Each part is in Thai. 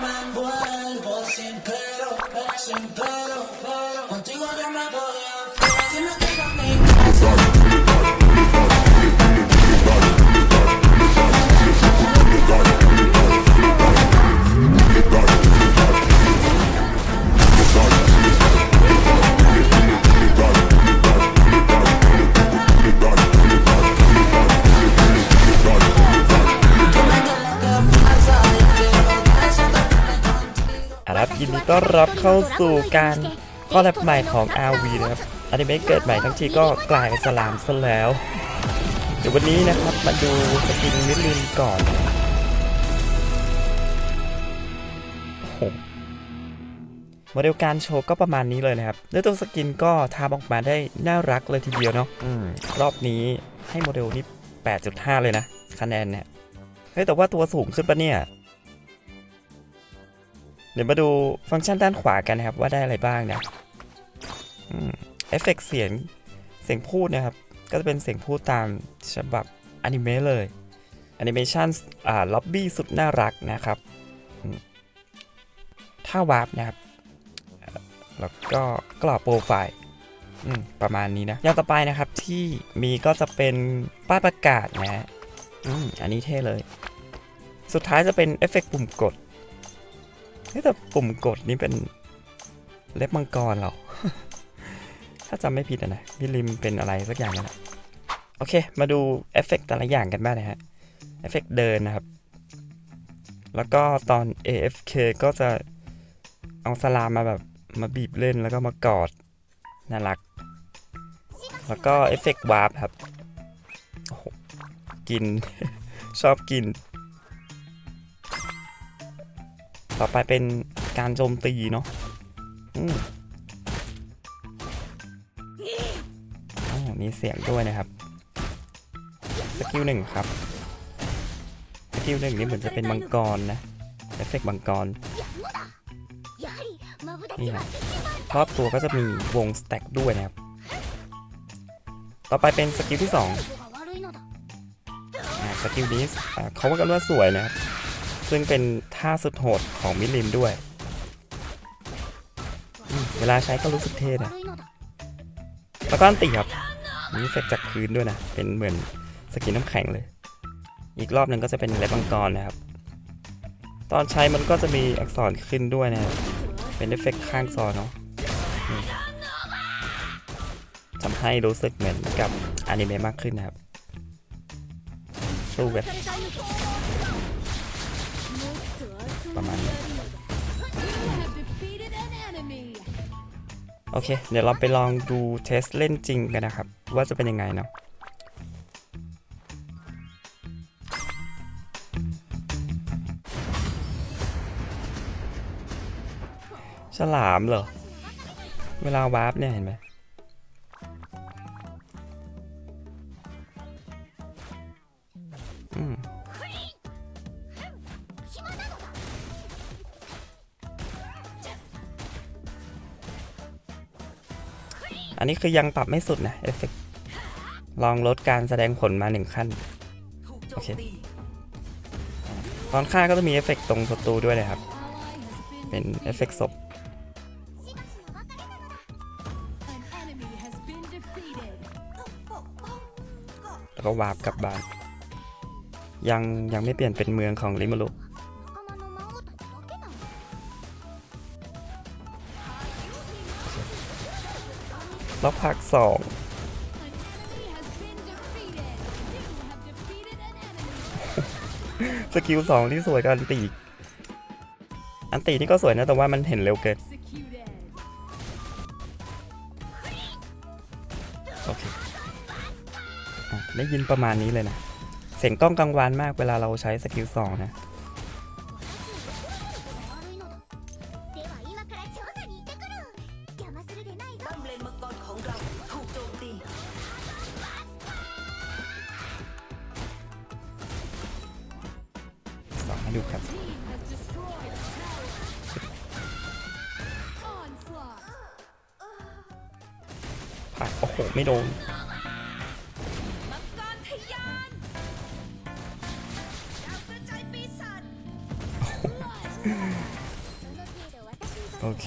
me envuelvo sin pero, sin pero. ต้อนรับเข้าสู่การข้อแลบใหม่ของ RV นะครับอนิเมะเกิดใหม่ทั้งทีก็กลายเป็นสลามซะแล้ว เดี๋ยววันนี้นะครับมาดูสกินมิดลินก่อนโอ้โหโมเดลการโชว์ก็ประมาณนี้เลยนะครับด้วยตัวสกินก็ทำออกมาได้น่ารักเลยทีเดียวเนาะอืมรอบนี้ให้โมเดลนี้8.5 เลยนะคะแนนเนี่ยเฮ้ยแต่ว่าตัวสูงขึ้นปะเนี่ย เดี๋ยวมาดูฟังก์ชันด้านขวากันนะครับว่าได้อะไรบ้างนะเอฟเฟกต์เสียงเสียงพูดนะครับ ก็จะเป็นเสียงพูดตามฉบับอนิเมะเลยแอนิเมชันอ่าล็อบบี้สุดน่ารักนะครับอืมท่าวาร์ปนะครับ แล้วก็กรอบโปรไฟล์ประมาณนี้นะอย่างต่อไปนะครับที่มีก็จะเป็นป้ายประกาศนะฮะอืมอันนี้เท่เลย สุดท้ายจะเป็นเอฟเฟกต์ปุ่มกด เฮ้ยแต่ปุ่มกดนี่เป็นเล็บมังกรเหรอ ถ้าจำไม่ผิดอะนะ มิลิมเป็นอะไรสักอย่างนะโอเค มาดูเอฟเฟกต์แต่ละอย่างกันบ้างนะฮะ เอฟเฟกต์เดินนะครับ แล้วก็ตอน AFK ก็จะเอาสลามมาแบบมาบีบเล่นแล้วก็มากอด น่ารัก แล้วก็เอฟเฟกต์วาร์ปครับ โอ้โห กิน ชอบกิน ต่อไปเป็นการโจมตีเนาะอ๋อมีเสียงด้วยนะครับ สกิลหนึ่งครับ สกิลหนึ่งนี่เหมือนจะเป็นมังกรนะ เอฟเฟกต์มังกร นี่ครับรอบตัวก็จะมีวงสแต็กด้วยนะครับ ต่อไปเป็นสกิลที่สองสกิลนี้เขาว่ากันว่าสวยนะครับ ซึ่งเป็นท่าสุดโหดของมิลิมด้วย เวลาใช้ก็รู้สึกเท่นะแล้วก็อันติครับ มีเฟกจากพื้นด้วยนะ เป็นเหมือนสกินน้ำแข็งเลย อีกรอบหนึ่งก็จะเป็นเล็บมังกรนะครับ ตอนใช้มันก็จะมีอักษรขึ้นด้วยนะครับ เป็นเอฟเฟกข้างซอเนาะทำให้รู้สึกเหมือนกับอนิเมะมากขึ้นนะครับ สู้กัน ประมาณนี้โอเค เดี๋ยวเราไปลองดูเทสเล่นจริงกันนะครับ ว่าจะเป็นยังไงเนาะฉลามเหรอ เวลาวาร์ปเนี่ยเห็นไหม อันนี้คือยังปรับไม่สุดนะเอฟเฟกลองลดการแสดงผลมาหนึ่งขั้น โอเค ตอนฆ่าก็จะมีเอฟเฟกตรงศัตรูด้วยนะครับ เป็นเอฟเฟกศพแล้วก็วาร์ปกลับบ้าน ยังยังไม่เปลี่ยนเป็นเมืองของริมารุ ล็อกพักสองสกิลสองที่สวยกับอันตีอีกอันตีนี่ก็สวยนะแต่ว่ามันเห็นเร็วเกินโอเคอะได้ยินประมาณนี้เลยนะ เสียงกล้องกังวานมากเวลาเราใช้สกิลสองนะ ป้อเลนมังกรของเราถูกโจมตีสองให้ดูครับ ผ่าน โอ้โห ไม่โดนโอเค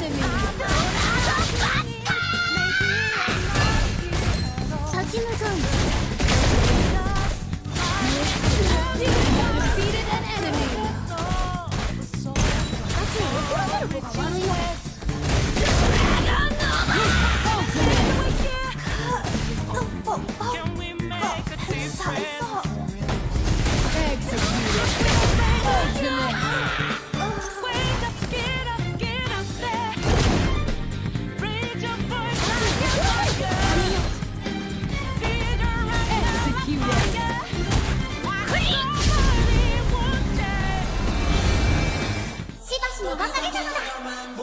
Mambo.